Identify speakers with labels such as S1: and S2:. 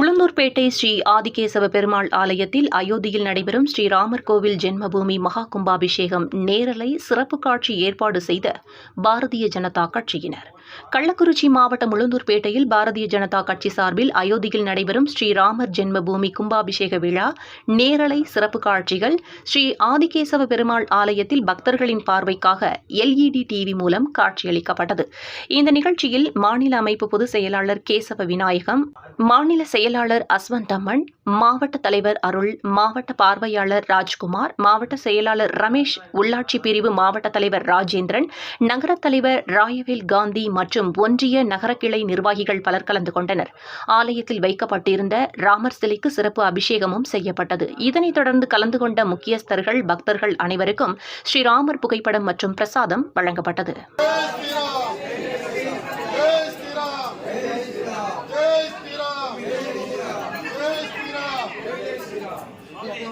S1: உளுந்தூர்பேட்டை ஸ்ரீ ஆதிகேசவ பெருமாள் ஆலயத்தில் அயோத்தியில் நடைபெறும் ஸ்ரீராமர் கோவில் ஜென்மபூமி மகா கும்பாபிஷேகம் நேரலை சிறப்பு காட்சி ஏற்பாடு செய்த பாரதிய ஜனதா கட்சியினர். கள்ளக்குறிச்சி மாவட்டம் உளுந்தூர்பேட்டையில் பாரதிய ஜனதா கட்சி சார்பில் அயோத்தியில் நடைபெறும் ஸ்ரீராமர் ஜென்மபூமி கும்பாபிஷேக விழா நேரலை சிறப்பு காட்சிகள் ஸ்ரீ ஆதிகேசவ பெருமாள் ஆலயத்தில் பக்தர்களின் பார்வைக்காக எல்இடி டிவி மூலம் காட்சியளிக்கப்பட்டது. இந்த நிகழ்ச்சியில் மாநில அமைப்பு பொதுச் செயலாளர் கேசவ விநாயகம் மாநில செயல் செயலாளர் அஸ்வந்த் அம்மன் மாவட்ட தலைவர் அருள் மாவட்ட பார்வையாளர் ராஜ்குமார் மாவட்ட செயலாளர் ரமேஷ் உள்ளாட்சி பிரிவு மாவட்ட தலைவர் ராஜேந்திரன் நகர தலைவர் ராயவேல் காந்தி மற்றும் ஒன்றிய நகர கிளை நிர்வாகிகள் பலர் கலந்து கொண்டனர். ஆலயத்தில் வைக்கப்பட்டிருந்த ராமர் சிலைக்கு சிறப்பு அபிஷேகமும் செய்யப்பட்டது. இதனைத் தொடர்ந்து கலந்து கொண்ட முக்கியஸ்தர்கள் பக்தர்கள் அனைவருக்கும் ஸ்ரீராமர் புகைப்படம் மற்றும் பிரசாதம் வழங்கப்பட்டது.